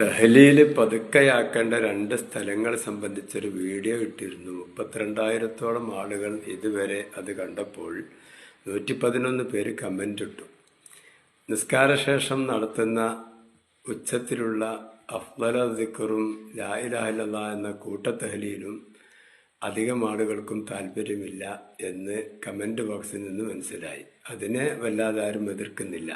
ഡൽഹിയിൽ പതുക്കെയാക്കേണ്ട രണ്ട് സ്ഥലങ്ങൾ സംബന്ധിച്ചൊരു വീഡിയോ ഇട്ടിരുന്നു. മുപ്പത്തിരണ്ടായിരത്തോളം ആളുകൾ ഇതുവരെ അത് കണ്ടപ്പോൾ നൂറ്റി പതിനൊന്ന് പേര് കമന്റ് ഇട്ടു. നിസ്കാരശേഷം നടത്തുന്ന ഉച്ചത്തിലുള്ള അഫ്ദല ദിക്കറും ലാ ഇലാഹ ഇല്ലല്ലാ എന്ന കൂട്ടത്തഹലിയിലും അധികം ആളുകൾക്കും താല്പര്യമില്ല എന്ന് കമന്റ് ബോക്സിൽ നിന്ന് മനസ്സിലായി. അതിനെ വല്ലാതെ ആരും എതിർക്കുന്നില്ല.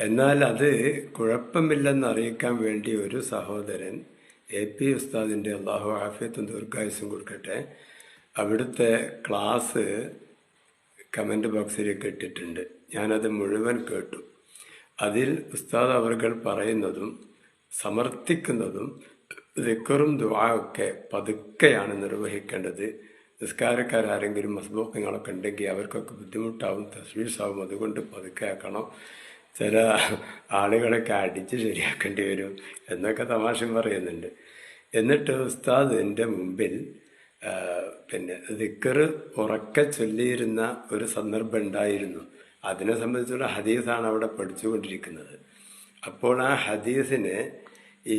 എന്നാൽ അത് കുഴപ്പമില്ലെന്ന് അറിയിക്കാൻ വേണ്ടി ഒരു സഹോദരൻ എ പി ഉസ്താദിന്റെ അള്ളാഹു ആഫിയത്തും ദീർഘായുസും കൊടുക്കട്ടെ. അവിടുത്തെ ക്ലാസ് കമന്റ് ബോക്സിൽ കേട്ടിട്ടുണ്ട് ഞാനത് മുഴുവൻ കേട്ടു. അതിൽ ഉസ്താദ് അവർകൾ പറയുന്നതും സമർത്ഥിക്കുന്നതും ദിക്കറും ദുവാക്കെ പതുക്കെയാണ് നിർവഹിക്കേണ്ടത്. നിസ്കാരക്കാരെങ്കിലും മസ്ബൂക്കങ്ങളൊക്കെ ഉണ്ടെങ്കിൽ അവർക്കൊക്കെ ബുദ്ധിമുട്ടാവും തസ്വീസാവും അതുകൊണ്ട് പതുക്കെ ആക്കണം. ചില ആളുകളൊക്കെ അടിച്ച് ശരിയാക്കേണ്ടി വരും എന്നൊക്കെ തമാശ പറയുന്നുണ്ട്. എന്നിട്ട് ഉസ്താദ് എന്റെ മുമ്പിൽ പിന്നെ ദിക്കറ് ഉറക്കെ ചൊല്ലിയിരുന്ന ഒരു സന്ദർഭം ഉണ്ടായിരുന്നു. അതിനെ സംബന്ധിച്ചുള്ള ഹദീസാണ് അവിടെ പഠിച്ചുകൊണ്ടിരിക്കുന്നത്. അപ്പോൾ ആ ഹദീസിനെ ഈ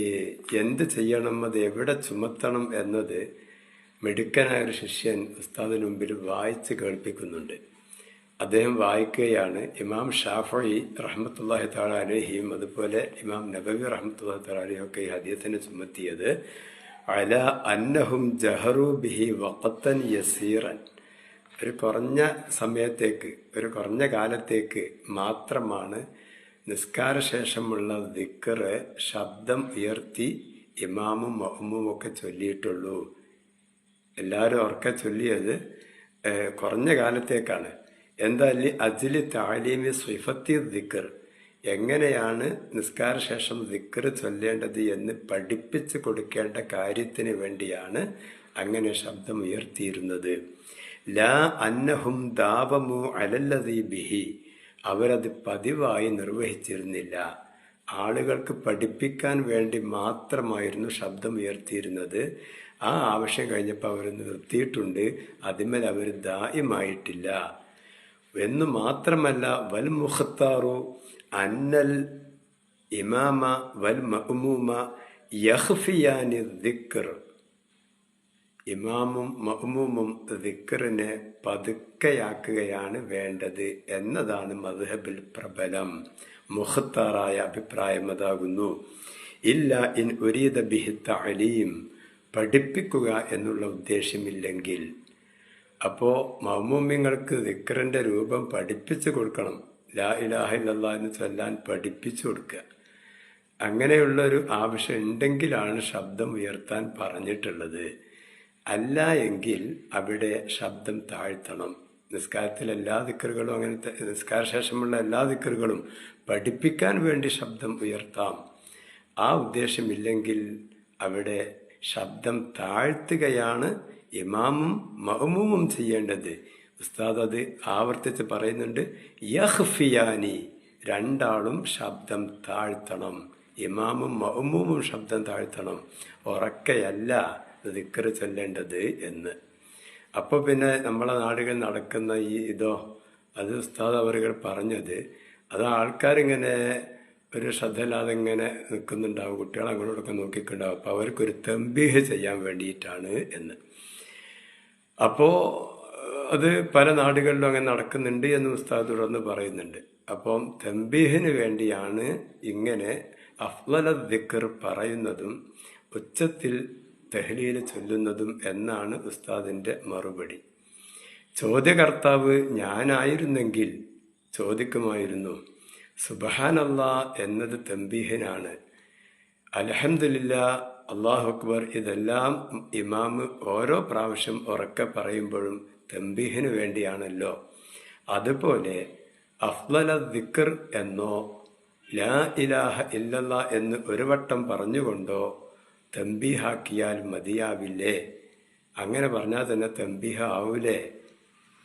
എന്ത് ചെയ്യണം അത് എവിടെ ചുമത്തണം എന്നത് മിടുക്കനായ ഒരു ശിഷ്യൻ ഉസ്താദിന് മുമ്പിൽ വായിച്ച് കേൾപ്പിക്കുന്നുണ്ട്. അദ്ദേഹം വായിക്കുകയാണ്. ഇമാം ഷാഫി റഹ്മത്തുല്ലാഹി താല അലഹിയും അതുപോലെ ഇമാം നബവി റഹ്മത്തുല്ലാഹി താല അലഹിയും ഒക്കെ ഈ ഹദീസിനെ ചുമത്തിയത്. അല അന്നഹും ജഹറു ബിഹി വഖത്തൻ യസീറൻ. ഒരു കുറഞ്ഞ സമയത്തേക്ക് ഒരു കുറഞ്ഞ കാലത്തേക്ക് മാത്രമാണ് നിസ്കാരശേഷമുള്ള ദിക്കറ് ശബ്ദം ഉയർത്തി ഇമാമും മഹമ്മും ഒക്കെ ചൊല്ലിയിട്ടുള്ളൂ. എല്ലാവരും ഉറക്കെ ചൊല്ലിയത് കുറഞ്ഞ കാലത്തേക്കാണ്. എന്താ അജിൽ താലീമി സ്വിഫത്തി ദിക്കർ എങ്ങനെയാണ് നിസ്കാരശേഷം ദിക്കർ ചൊല്ലേണ്ടത് എന്ന് പഠിപ്പിച്ചു കൊടുക്കേണ്ട കാര്യത്തിന് വേണ്ടിയാണ് അങ്ങനെ ശബ്ദം ഉയർത്തിയിരുന്നത് ലാ അന്നഹും ദാവമു അലല്ലതീ ബിഹി. അവരത് പതിവായി നിർവഹിച്ചിരുന്നില്ല. ആളുകൾക്ക് പഠിപ്പിക്കാൻ വേണ്ടി മാത്രമായിരുന്നു ശബ്ദം ഉയർത്തിയിരുന്നത് ആ ആവശ്യം കഴിഞ്ഞപ്പോൾ അവർ നിർത്തിയിട്ടുണ്ട്. അതിന്മേൽ അവർ ദായമായിട്ടില്ല എന്ന് മാത്രമല്ല വൽ മുഖത്താറു അന്നൽ ഇമാമ വൽ മഹ്മൂമ യഹ്ഫിയാനി ദിക്കർ ഇമാമും മഹ്മൂമും ദിക്കറിനെ പതുക്കെയാക്കുകയാണ് വേണ്ടത് എന്നതാണ് മദ്ഹബിൽ പ്രബലം. മുഖത്താറായ അഭിപ്രായം അതാകുന്നു. ഇല്ല ഇൻ ഉരീദ ബിഹി തഅലീം. പഠിപ്പിക്കുക എന്നുള്ള ഉദ്ദേശ്യമില്ലെങ്കിൽ അപ്പോൾ മമ്മൂമ്മിങ്ങൾക്ക് ദിക്കറിന്റെ രൂപം പഠിപ്പിച്ചു കൊടുക്കണം. ലാ ഇലാഹില്ലാ എന്ന് ചൊല്ലാൻ പഠിപ്പിച്ചു കൊടുക്കുക. അങ്ങനെയുള്ളൊരു ആവശ്യം ഉണ്ടെങ്കിലാണ് ശബ്ദം ഉയർത്താൻ പറഞ്ഞിട്ടുള്ളത്. അല്ല എങ്കിൽ അവിടെ ശബ്ദം താഴ്ത്തണം. നിസ്കാരത്തിൽ എല്ലാ ദിക്കറുകളും അങ്ങനത്തെ നിസ്കാരശേഷമുള്ള എല്ലാ ദിക്കറുകളും പഠിപ്പിക്കാൻ വേണ്ടി ശബ്ദം ഉയർത്താം. ആ ഉദ്ദേശമില്ലെങ്കിൽ അവിടെ ശബ്ദം താഴ്ത്തുകയാണ് ഇമാമും മഹ്മൂമും ചെയ്യേണ്ടത്. ഉസ്താദ് അത് ആവർത്തിച്ച് പറയുന്നുണ്ട് യഹ്ഫിയാനി രണ്ടാളും ശബ്ദം താഴ്ത്തണം. ഇമാമും മഹ്മൂമും ശബ്ദം താഴ്ത്തണം. ഉറക്കയല്ല ദിക്കറ് ചൊല്ലേണ്ടത് എന്ന്. അപ്പോൾ പിന്നെ നമ്മളെ നാടുകളിൽ നടക്കുന്ന ഈ ഇതോ അത് ഉസ്താദ് അവരുകൾ പറഞ്ഞത് അത് ആൾക്കാരിങ്ങനെ ഒരു ശ്രദ്ധയില്ലാതെ ഇങ്ങനെ നിൽക്കുന്നുണ്ടാവും കുട്ടികൾ അങ്ങോട്ടൊക്കെ നോക്കിയിട്ടുണ്ടാവും അപ്പോൾ അവർക്കൊരു തമ്പീഹ് ചെയ്യാൻ വേണ്ടിയിട്ടാണ് എന്ന്. അപ്പോൾ അത് പല നാടുകളിലും അങ്ങനെ നടക്കുന്നുണ്ട് എന്ന് ഉസ്താദ് തുടർന്ന് പറയുന്നുണ്ട്. അപ്പം തമ്പീഹിന് വേണ്ടിയാണ് ഇങ്ങനെ അഫ്ലല ദിക്കർ പറയുന്നതും ഉച്ചത്തിൽ തെഹ്ലിയിൽ ചൊല്ലുന്നതും എന്നാണ് ഉസ്താദിന്റെ മറുപടി. ചോദ്യകർത്താവ് ഞാനായിരുന്നെങ്കിൽ ചോദിക്കുമായിരുന്നു സുബഹാനല്ല എന്നത് തമ്പീഹനാണ് അലഹമില്ല അള്ളാഹു അക്ബർ ഇതെല്ലാം ഇമാമ് ഓരോ പ്രാവശ്യം ഉറക്കെ പറയുമ്പോഴും തമ്പീഹിന് വേണ്ടിയാണല്ലോ. അതുപോലെ അഫ്ലല ദിക്കർ എന്നോ ലാ ഇലാഹ ഇല്ലല്ല എന്ന് ഒരു വട്ടം പറഞ്ഞുകൊണ്ടോ തമ്പീഹാക്കിയാൽ മതിയാവില്ലേ? അങ്ങനെ പറഞ്ഞാൽ തന്നെ തമ്പീഹ ആവൂലേ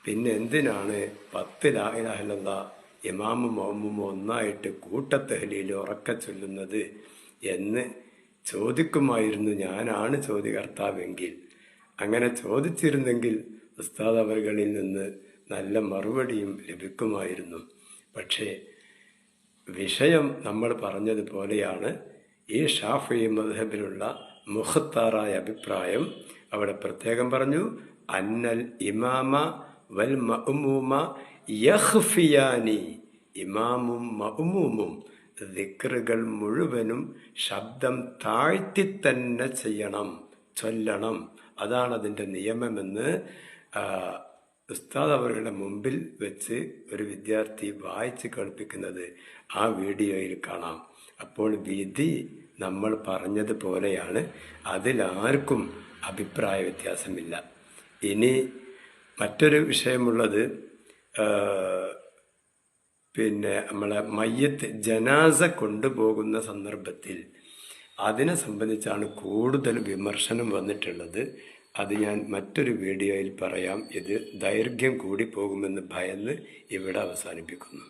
പിന്നെ എന്തിനാണ് പത്ത് ലാ ഇലാഹ ഇല്ലല്ലാ ഇമാമും മൗമും ഒന്നായിട്ട് കൂട്ടത്തഹലിയിൽ ഉറക്ക ചൊല്ലുന്നത് എന്ന് ചോദിക്കുമായിരുന്നു. ഞാനാണ് ചോദ്യകർത്താവെങ്കിൽ. അങ്ങനെ ചോദിച്ചിരുന്നെങ്കിൽ ഉസ്താദ് അവരുകളിൽ നിന്ന് നല്ല മറുപടിയും ലഭിക്കുമായിരുന്നു. പക്ഷേ വിഷയം നമ്മൾ പറഞ്ഞതുപോലെയാണ് ഈ ഷാഫി മദ്ഹബിലുള്ള മുഖത്താറായ അഭിപ്രായം അവിടെ പ്രത്യേകം പറഞ്ഞു. അന്നൽ ഇമാമ വൽ മഅ്മൂമ യഖ്ഫിയാനി. ഇമാമും മഅ്മൂമും ദിക്റുകൾ മുഴുവനും ശബ്ദം താഴ്ത്തി തന്നെ ചെയ്യണം ചൊല്ലണം. അതാണ് അതിന്റെ നിയമമെന്ന് ഉസ്താദ് അവരുടെ മുമ്പിൽ വെച്ച് ഒരു വിദ്യാർത്ഥി വായിച്ച് കേൾപ്പിക്കുന്നത് ആ വീഡിയോയിൽ കാണാം. അപ്പോൾ വിധി നമ്മൾ പറഞ്ഞതുപോലെയാണ് അതിലാർക്കും അഭിപ്രായ വ്യത്യാസമില്ല. ഇനി മറ്റൊരു വിഷയമുള്ളത് പിന്നെ നമ്മളെ മയ്യത്ത് ജനാസ കൊണ്ടുപോകുന്ന സന്ദർഭത്തിൽ അതിനെ സംബന്ധിച്ചാണ് കൂടുതൽ വിമർശനം വന്നിട്ടുള്ളത്. അത് ഞാൻ മറ്റൊരു വീഡിയോയിൽ പറയാം. ഇത് ദൈർഘ്യം കൂടിപ്പോകുമെന്ന് ഭയന്ന് ഇവിടെ അവസാനിപ്പിക്കുന്നു.